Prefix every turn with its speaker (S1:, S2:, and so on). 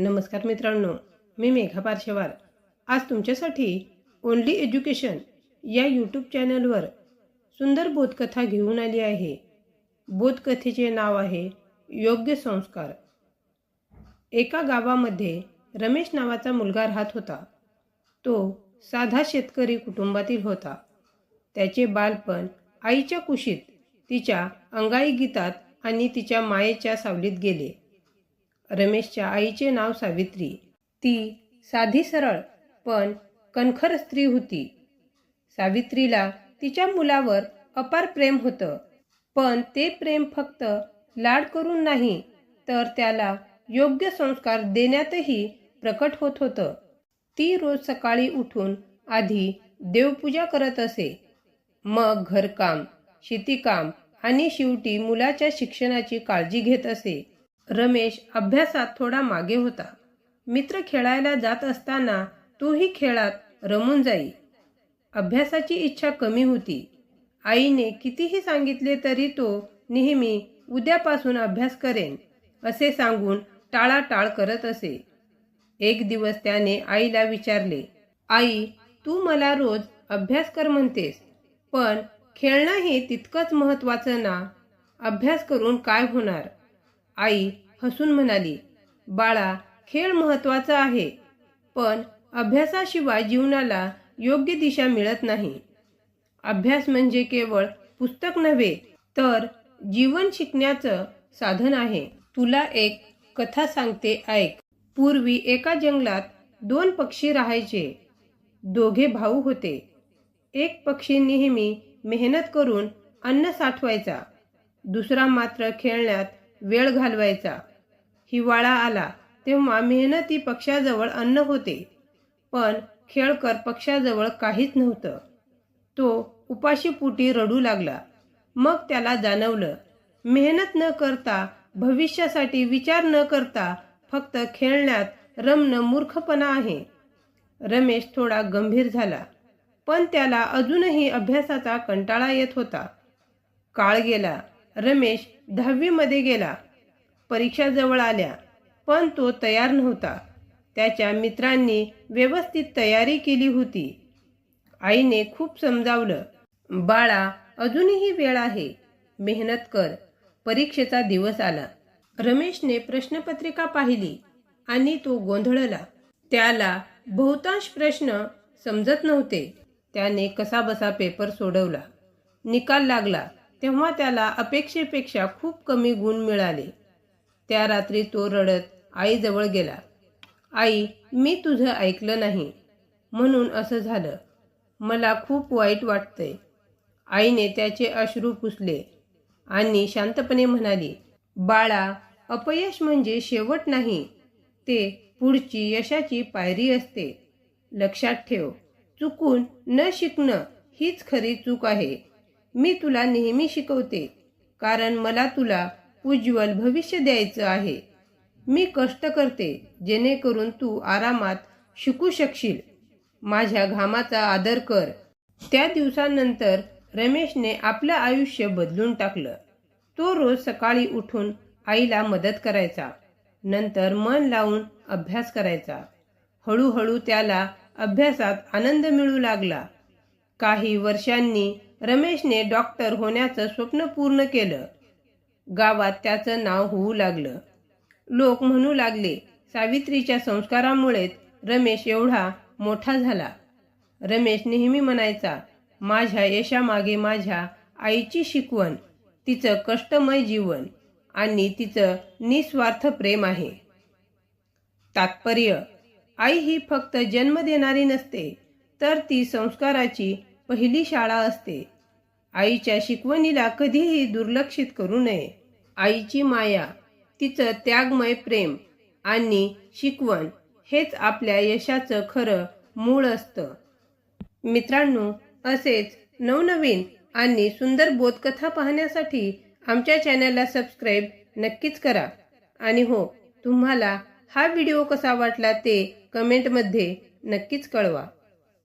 S1: नमस्कार मित्रांनो मी मेघा पार्शवार आज तुमच्यासाठी ओनली एज्युकेशन या यूट्यूब चॅनलवर सुंदर बोधकथा घेऊन आली आहे. बोधकथेचे नाव आहे योग्य संस्कार. एका गावामध्ये रमेश नावाचा मुलगा राहत होता. तो साधा शेतकरी कुटुंबातील होता. त्याचे बालपण आईच्या कुशीत तिच्या अंगाई गीतात आणि तिच्या मायेच्या सावलीत गेले. रमेशच्या आईचे नाव सावित्री. ती साधी सरळ पण कणखर स्त्री होती. सावित्रीला तिच्या मुलावर अपार प्रेम होतं पण ते प्रेम फक्त लाड करून नाही तर त्याला योग्य संस्कार देण्यातही प्रकट होत होतं. ती रोज सकाळी उठून आधी देवपूजा करत असे. मग घरकाम शेतीकाम आणि शेवटी मुलाच्या शिक्षणाची काळजी घेत असे. रमेश अभ्यासात थोडा मागे होता. मित्र खेळायला जात असताना तोही खेळात रमून जाई. अभ्यासाची इच्छा कमी होती. आईने कितीही सांगितले तरी तो नेहमी उद्यापासून अभ्यास करेन असे सांगून टाळाटाळ करत असे. एक दिवस त्याने आईला विचारले आई तू मला रोज अभ्यास कर म्हणतेस पण खेळणंही तितकंच महत्त्वाचं ना? अभ्यास करून काय होणार? आई हसून म्हणाली बाळा खेळ महत्त्वाचा आहे पण अभ्यासाशिवाय जीवनाला योग्य दिशा मिळत नाही. अभ्यास म्हणजे केवळ पुस्तक नव्हे तर जीवन शिकण्याचं साधन आहे. तुला एक कथा सांगते ऐक. पूर्वी एका जंगलात दोन पक्षी राहायचे. दोघे भाऊ होते. एक पक्षी नेहमी मेहनत करून अन्न साठवायचा. दुसरा मात्र खेळण्यात वेळ घालवायचा. हिवाळा आला तेव्हा मेहनती पक्षाजवळ अन्न होते. पण खेळकर पक्षाजवळ काहीच नव्हतं. तो उपाशीपोटी रडू लागला. मग त्याला जाणवलं मेहनत न करता भविष्यासाठी विचार न करता फक्त खेळण्यात रमणं मूर्खपणा आहे. रमेश थोडा गंभीर झाला पण त्याला अजूनही अभ्यासाचा कंटाळा येत होता. काळ गेला रमेश दहावीमध्ये गेला. परीक्षा जवळ आल्या. पण तो तयार नव्हता. त्याच्या मित्रांनी व्यवस्थित तयारी केली होती. आईने खूप समजावलं बाळा अजूनही वेळ आहे. मेहनत कर. परीक्षेचा दिवस आला. रमेशने प्रश्नपत्रिका पाहिली आणि तो गोंधळला. त्याला बहुतांश प्रश्न समजत नव्हते. त्याने कसाबसा पेपर सोडवला. निकाल लागला. तेव्हा त्याला अपेक्षेपेक्षा खूप कमी गुण मिळाले. त्या रात्री तो रडत आईजवळ गेला. आई मी तुझं ऐकलं नाही. म्हणून असं झालं. मला खूप वाईट वाटतंय. आईने त्याचे अश्रू पुसले आणि शांतपणे म्हणाली बाळा अपयश म्हणजे शेवट नाही ते पुढची यशाची पायरी असते. लक्षात ठेव चुकून न शिकणं हीच खरी चूक आहे. मी तुला नेहमी शिकवते कारण मला तुला उज्ज्वल भविष्य द्यायचं आहे. मी कष्ट करते जेणेकरून तू आरामात शिकू शकशील. माझ्या घामाचा आदर कर. त्या दिवसानंतर रमेशने आपलं आयुष्य बदलून टाकलं. तो रोज सकाळी उठून आईला मदत करायचा. नंतर मन लावून अभ्यास करायचा. हळूहळू त्याला अभ्यासात आनंद मिळू लागला. काही वर्षांनी रमेशने डॉक्टर होण्याचं स्वप्न पूर्ण केलं. गावात त्याचं नाव होऊ लागलं. लोक म्हणू लागले सावित्रीच्या संस्कारामुळेच रमेश एवढा मोठा झाला. रमेश नेहमी म्हणायचा माझ्या यशामागे माझ्या आईची शिकवण तिचं कष्टमय जीवन आणि तिचं निस्वार्थ प्रेम आहे. तात्पर्य आई ही फक्त जन्म देणारी नसते तर ती संस्काराची पहिली शाळा असते. आईच्या शिकवणीला कधीही दुर्लक्षित करू नये. आईची माया तिचं त्यागमय प्रेम आणि शिकवण हेच आपल्या यशाचं खरं मूळ असतं. मित्रांनो असेच नवनवीन आणि सुंदर बोधकथा पाहण्यासाठी आमच्या चॅनलला सबस्क्राईब नक्कीच करा. आणि हो तुम्हाला हा व्हिडिओ कसा वाटला ते कमेंटमध्ये नक्कीच कळवा.